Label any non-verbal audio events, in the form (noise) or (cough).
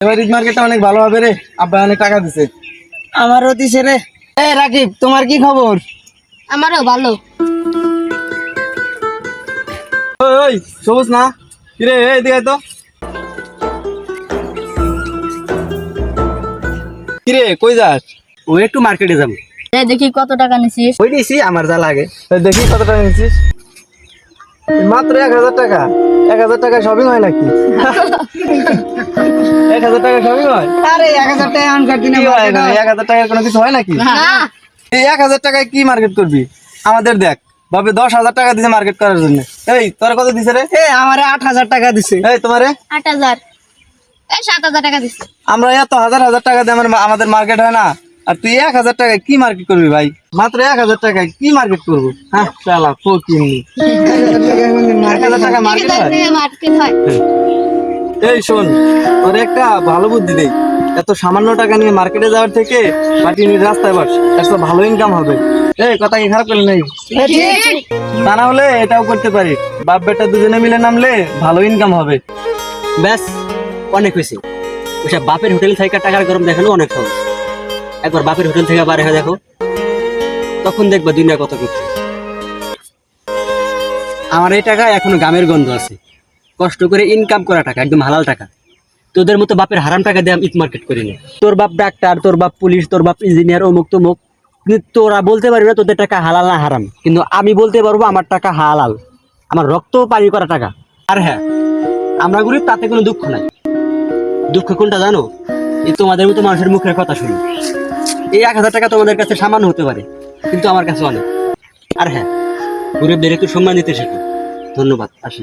এবার ঈদ মার্কেটটা অনেক ভালো হবে রে আব্বা অনেক টাকা দিছে। আমারও দিছে রে। এ রাকিব তোমার কি খবর? আমারও ভালো। ওই ওই সবুজ না? কিরে তো। কিরে কই যাস? ও একটু মার্কেটে যাব। এই দেখি কত টাকা নিছিস? ওই আমার যা লাগে। দেখি কত টাকা নিচ্ছিস এই মাত্র এক হাজার টাকা। এক হাজার টাকা শপিং হয় নাকি? (laughs) এক হাজার টাকা শপিং হয়? আরে এক হাজার টাকা আনকার দিনে হয় এখানে? এক হাজার টাকার কোনো কিছু হয় নাকি? না। এই এক হাজার টাকায় কি মার্কেট করবি? আমাদের দেখ বাবে দশ হাজার টাকা দিছে মার্কেট করার জন্য। এই তোর কত দিছে রে? এ আমারে আট হাজার টাকা দিছে। এই তোমারে? আট হাজার। এই সাত হাজার টাকা দিছিস আমরা এত হাজার হাজার টাকা দিয়ে আমার- আমাদের মার্কেট হয় না। আর তুই এক হাজার টাকায় কি মার্কেট করবি ভাই? মাত্র এক হাজার টাকায় কি মার্কেট করব? হ্যাঁ চালা ফকিনি এক হাজার টাকা মার্কেট হয়? এই শোন তোর একটা ভালো বুদ্ধি দেই। এত সামান্য টাকা নিয়ে মার্কেটে যাওয়ার থেকে বাটি নিয়ে রাস্তায় বস একটা ভালো ইনকাম হবে। এই কথা কি খারাপ করলে নেই? তা না হলে এটাও করতে পারি। বাপ বেটা দুজনে মিলে নামলে ভালো ইনকাম হবে। ব্যাস অনেক হয়েছে। ওইসব বাপের হোটেল থেকে টাকার গরম দেখানো অনেক সহজ। একবার বাপের হোটেল থেকে বার হয়ে দেখো। তখন দেখবা দুনিয়া কত কিছু আমার এই টাকা এখনও গামের গন্ধ আছে। কষ্ট করে ইনকাম করা টাকা, একদম হালাল টাকা। তোদের মতো বাপের হারাম টাকা দিয়ে আমি ইট মার্কেট করি না তোর বাপ ডাক্তার তোর বাপ পুলিশ তোর বাপ ইঞ্জিনিয়ার অমুক তমুক। তোরা বলতে পারবি না তোদের টাকা হালাল না হারাম। কিন্তু আমি বলতে পারব আমার টাকা হালাল। আমার রক্ত পানি করা টাকা। আর হ্যাঁ আমরা গরিব, তাতে কোনো দুঃখ নাই। দুঃখ কোনটা জানো? তোমাদের মতো মানুষের মুখের কথা শুনি। এই এক হাজার টাকা তোমাদের কাছে সামান্য হতে পারে, কিন্তু আমার কাছে অনেক। আর হ্যাঁ গরিবদের একটু সম্মান দিতে শেখো। ধন্যবাদ, আসি।